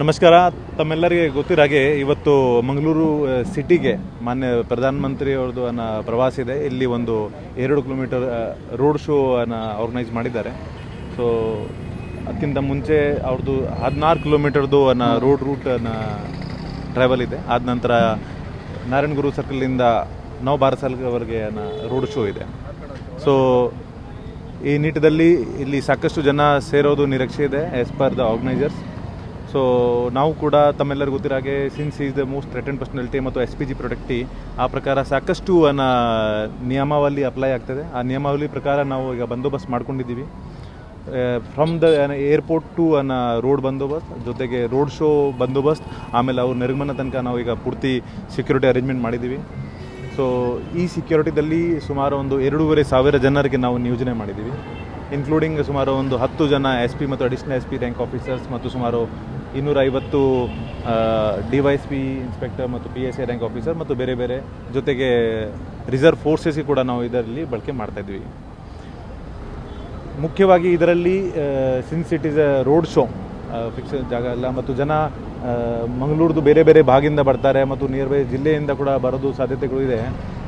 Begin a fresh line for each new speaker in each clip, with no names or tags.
ನಮಸ್ಕಾರ. ತಮ್ಮೆಲ್ಲರಿಗೆ ಗೊತ್ತಿರೋ ಹಾಗೆ ಇವತ್ತು ಮಂಗಳೂರು ಸಿಟಿಗೆ ಮಾನ್ಯ ಪ್ರಧಾನಮಂತ್ರಿ ಅವ್ರದ್ದು ಅನ್ನ ಪ್ರವಾಸ ಇದೆ. ಇಲ್ಲಿ ಒಂದು ಎರಡು ಕಿಲೋಮೀಟರ್ ರೋಡ್ ಶೋ ಅನ್ನು ಆರ್ಗನೈಸ್ ಮಾಡಿದ್ದಾರೆ. ಸೊ ಅದಕ್ಕಿಂತ ಮುಂಚೆ ಅವ್ರದ್ದು ಹದಿನಾರು ಕಿಲೋಮೀಟರ್ದು ಅನ್ನ ರೋಡ್ ರೂಟ್ ಅನ್ನ ಟ್ರಾವೆಲ್ ಇದೆ. ಆದ ನಂತರ ನಾರಾಯಣಗುರು ಸರ್ಕಲಿಂದ ನವ ಭಾರತ ಸರ್ಕಲ್ವರೆಗೆ ಅನ್ನ ರೋಡ್ ಶೋ ಇದೆ. ಸೊ ಈ ನಿಟ್ಟಿನಲ್ಲಿ ಇಲ್ಲಿ ಸಾಕಷ್ಟು ಜನ ಸೇರೋದು ನಿರೀಕ್ಷೆ ಇದೆ as per the organisers so ನಾವು ಕೂಡ ತಮ್ಮೆಲ್ಲರಿಗೂ ಗೊತ್ತಿರೋ ಹಾಗೆ since is the most threaten personality ಮತ್ತು ಎಸ್ ಪಿ ಜಿ ಪ್ರೊಡಕ್ಟಿ ಆ ಪ್ರಕಾರ ಸಾಕಷ್ಟು ಅನ್ನ ನಿಯಮಾವಳಿ ಅಪ್ಲೈ ಆಗ್ತದೆ. ಆ ನಿಯಮಾವಳಿ ಪ್ರಕಾರ ನಾವು ಈಗ ಬಂದೋಬಸ್ತ್ ಮಾಡ್ಕೊಂಡಿದ್ದೀವಿ. ಫ್ರಮ್ ದ ಏರ್ಪೋರ್ಟ್ ಟು ಅನ್ನ ರೋಡ್ ಬಂದೋಬಸ್ತ್, ಜೊತೆಗೆ ರೋಡ್ ಶೋ ಬಂದೋಬಸ್ತ್, ಆಮೇಲೆ ಅವ್ರ ನಿರ್ಗಮನ ತನಕ ನಾವು ಈಗ ಪೂರ್ತಿ ಸೆಕ್ಯೂರಿಟಿ ಅರೇಂಜ್ಮೆಂಟ್ ಮಾಡಿದ್ದೀವಿ. ಸೊ ಈ ಸೆಕ್ಯೂರಿಟಿದಲ್ಲಿ ಸುಮಾರು ಒಂದು ಎರಡೂವರೆ ಸಾವಿರ ಜನರಿಗೆ ನಾವು ನಿಯೋಜನೆ ಮಾಡಿದ್ದೀವಿ. ಇನ್ಕ್ಲೂಡಿಂಗ್ ಸುಮಾರು ಒಂದು ಹತ್ತು ಜನ ಎಸ್ ಪಿ ಮತ್ತು additional S P rank officers ಮತ್ತು ಸುಮಾರು ಇನ್ನೂರ ಐವತ್ತು D Y S P inspector ಮತ್ತು P S I rank officer ಮತ್ತು ಬೇರೆ ಬೇರೆ ಜೊತೆಗೆ ರಿಸರ್ವ್ ಫೋರ್ಸಸ್ಗೆ ಕೂಡ ನಾವು ಇದರಲ್ಲಿ ಬಳಕೆ ಮಾಡ್ತಾ ಇದ್ವಿ. ಮುಖ್ಯವಾಗಿ ಇದರಲ್ಲಿ since it is a road show fix ಜಾಗ ಅಲ್ಲ ಮತ್ತು ಜನ ಮಂಗಳೂರದು ಬೇರೆ ಬೇರೆ ಭಾಗದಿಂದ ಬರ್ತಾರೆ ಮತ್ತು ನಿಯರ್ ಬೈ ಜಿಲ್ಲೆಯಿಂದ ಕೂಡ ಬರೋದು ಸಾಧ್ಯತೆಗಳು ಇದೆ.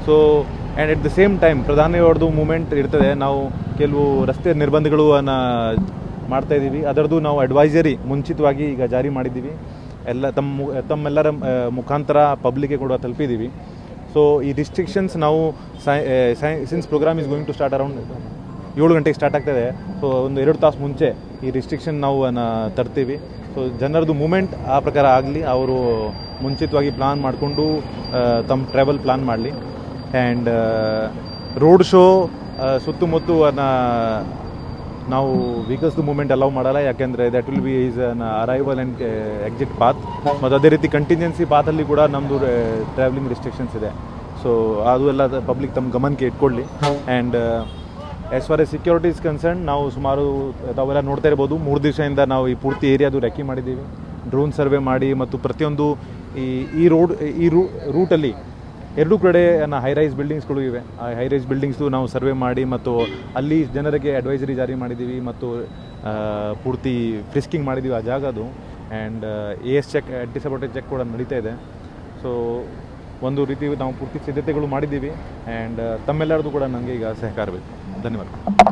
So and at the same time ಪ್ರಧಾನಿ ಅವ್ರದ್ದು ಮೂಮೆಂಟ್ ಇರ್ತದೆ. ನಾವು ಕೆಲವು ರಸ್ತೆ ನಿರ್ಬಂಧಗಳು ಅನ್ನ ಮಾಡ್ತಾ ಇದ್ದೀವಿ ಅದರದ್ದು ನಾವು ಅಡ್ವೈಸರಿ ಮುಂಚಿತವಾಗಿ ಈಗ ಜಾರಿ ಮಾಡಿದ್ದೀವಿ. ಎಲ್ಲ ತಮ್ಮ ತಮ್ಮೆಲ್ಲರ ಮುಖಾಂತರ ಪಬ್ಲಿಕ್ಗೆ ಕೂಡ ತಲುಪಿದ್ದೀವಿ. ಸೊ ಈ ರಿಸ್ಟ್ರಿಕ್ಷನ್ಸ್ ನಾವು ಸೈ since programme is going to start around ಏಳು ಗಂಟೆಗೆ ಸ್ಟಾರ್ಟ್ ಆಗ್ತದೆ ಸೊ ಒಂದು ಎರಡು ತಾಸು ಮುಂಚೆ ಈ ರಿಸ್ಟ್ರಿಕ್ಷನ್ ನಾವು ತರ್ತೀವಿ. ಸೊ ಜನರದು ಮೂಮೆಂಟ್ ಆ ಪ್ರಕಾರ ಆಗಲಿ, ಅವರು ಮುಂಚಿತವಾಗಿ ಪ್ಲಾನ್ ಮಾಡಿಕೊಂಡು ತಮ್ಮ ಟ್ರಾವೆಲ್ ಪ್ಲಾನ್ ಮಾಡಲಿ. ಆ್ಯಂಡ್ ರೋಡ್ ಶೋ ಸುತ್ತಮುತ್ತ ನಾವು ವೆಹಿಕಲ್ಸ್ ಮೂವ್ಮೆಂಟ್ ಅಲೌ ಮಾಡಲ್ಲ, ಯಾಕೆಂದರೆ that will be is on arrival and exit path ಮತ್ತು ಅದೇ ರೀತಿ ಕಂಟಿನ್ಯನ್ಸಿ ಪಾತಲ್ಲಿ ಕೂಡ ನಮ್ಮದು ಟ್ರಾವೆಲಿಂಗ್ ರಿಸ್ಟ್ರಿಕ್ಷನ್ಸ್ ಇದೆ. ಸೊ ಅದು ಎಲ್ಲ ಪಬ್ಲಿಕ್ ತಮ್ಮ ಗಮನಕ್ಕೆ ಇಟ್ಕೊಳ್ಳಿ. And as far as security is concern ನಾವು ಸುಮಾರು, ತಾವೆಲ್ಲ ನೋಡ್ತಾ ಇರ್ಬೋದು. ಮೂರು ದಿವಸದಿಂದ ನಾವು ಈ ಪೂರ್ತಿ ಏರಿಯಾದು ರೆಕ್ಕಿ ಮಾಡಿದ್ದೀವಿ. ಡ್ರೋನ್ ಸರ್ವೆ ಮಾಡಿ ಮತ್ತು ಪ್ರತಿಯೊಂದು ಈ ಈ ರೋಡ್ ಈ ರೂ ರೂಟಲ್ಲಿ ಎರಡೂ ಕಡೆ ಹೈ ರೈಸ್ ಬಿಲ್ಡಿಂಗ್ಸ್ಗಳು ಇವೆ. ಆ ಹೈ ರೈಸ್ ಬಿಲ್ಡಿಂಗ್ಸು ನಾವು ಸರ್ವೆ ಮಾಡಿ ಮತ್ತು ಅಲ್ಲಿ ಜನರಿಗೆ ಅಡ್ವೈಸರಿ ಜಾರಿ ಮಾಡಿದ್ದೀವಿ ಮತ್ತು ಪೂರ್ತಿ ಫ್ರಿಸ್ಕಿಂಗ್ ಮಾಡಿದ್ದೀವಿ ಆ ಜಾಗದು. And A S check disability check ಕೂಡ ನಡೀತಾ ಇದೆ. ಸೊ ಒಂದು ರೀತಿ ನಾವು ಪೂರ್ತಿ ಸಿದ್ಧತೆಗಳು ಮಾಡಿದ್ದೀವಿ ಆ್ಯಂಡ್ ತಮ್ಮೆಲ್ಲರದು ಕೂಡ ನನಗೆ ಈಗ ಸಹಕಾರ ಬೇಕು ಧನ್ಯವಾದ